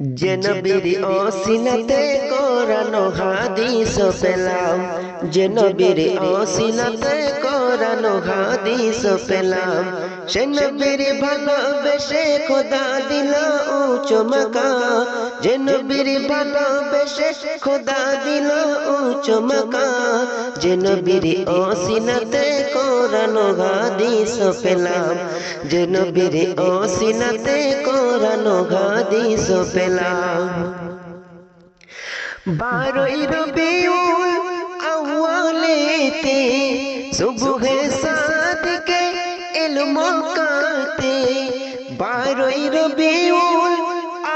যে নবীর অসিলাতে কোরআন হাদিস পেলাম। যে নবীর অসিলাতে কোরআন হাদিস পেলাম। সে নবীর ভালোবেসে খোদা দিল উচ্চ মাকা। যে নবীর ভালোবেসে খোদা দিল উচ্চ মাকা। যে নবীর অসিলাতে কোরআন হাদিস পেলাম। যে নবীর অসিলাতে কোরআন হাদিস পেলাম। বারোই রবিউল আউয়ালেতে সুবহে সাদকে এল মক্কাতে বারোই রবিউল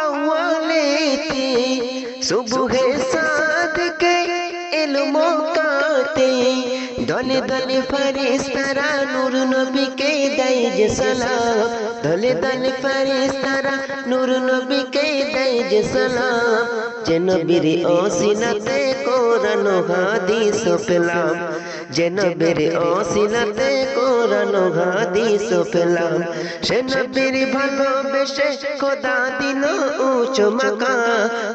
আউয়ালেতে সুবহে সাদকে এল মক্কাতে দলে দলে ফেরেশতারা নূর নবীকে দেয় যে সালাম দলে দলে ফেরেশতারা নূর নবীকে দেয় যে সালাম যে নবীর ওসিলাতে কোরআন হাদিস পেলাম যে নবীর ওসিলাতে কোরআন হাদিস পেলাম। সে নবীর ভালোবেসে খোদা দিল উচ্চ মাকা।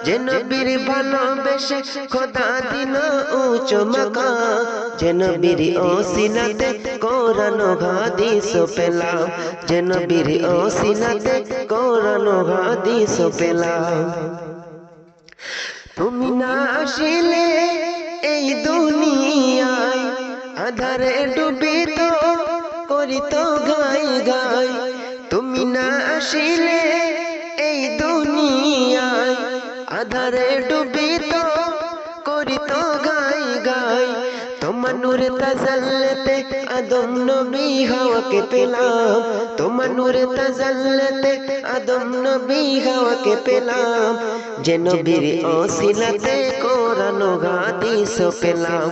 যে নবীর ভালোবেসে খোদা দিল উচ্চ মাকা। যে নবীর ওসিলাতে কোরআন হাদিস পেলাম। যে নবীর ওসিলাতে কোরআন হাদিস পেলাম। তুমি না আসিলে এই দুনিয়ায় আধারে ডুবিত করিত গাই গাই। তুমি না আসিলে এই দুনিয়ায়। আধারে ডুবিত করিত গাই গাই। তোমার নূরে তাজাল্লাতে আদম নবী হাওয়াকে পেলাম। তোমার নূরে তাজাল্লাতে আদম নবী হাওয়াকে পেলাম। যে নবীর ওসিলাতে কোরআন হাদিস পেলাম।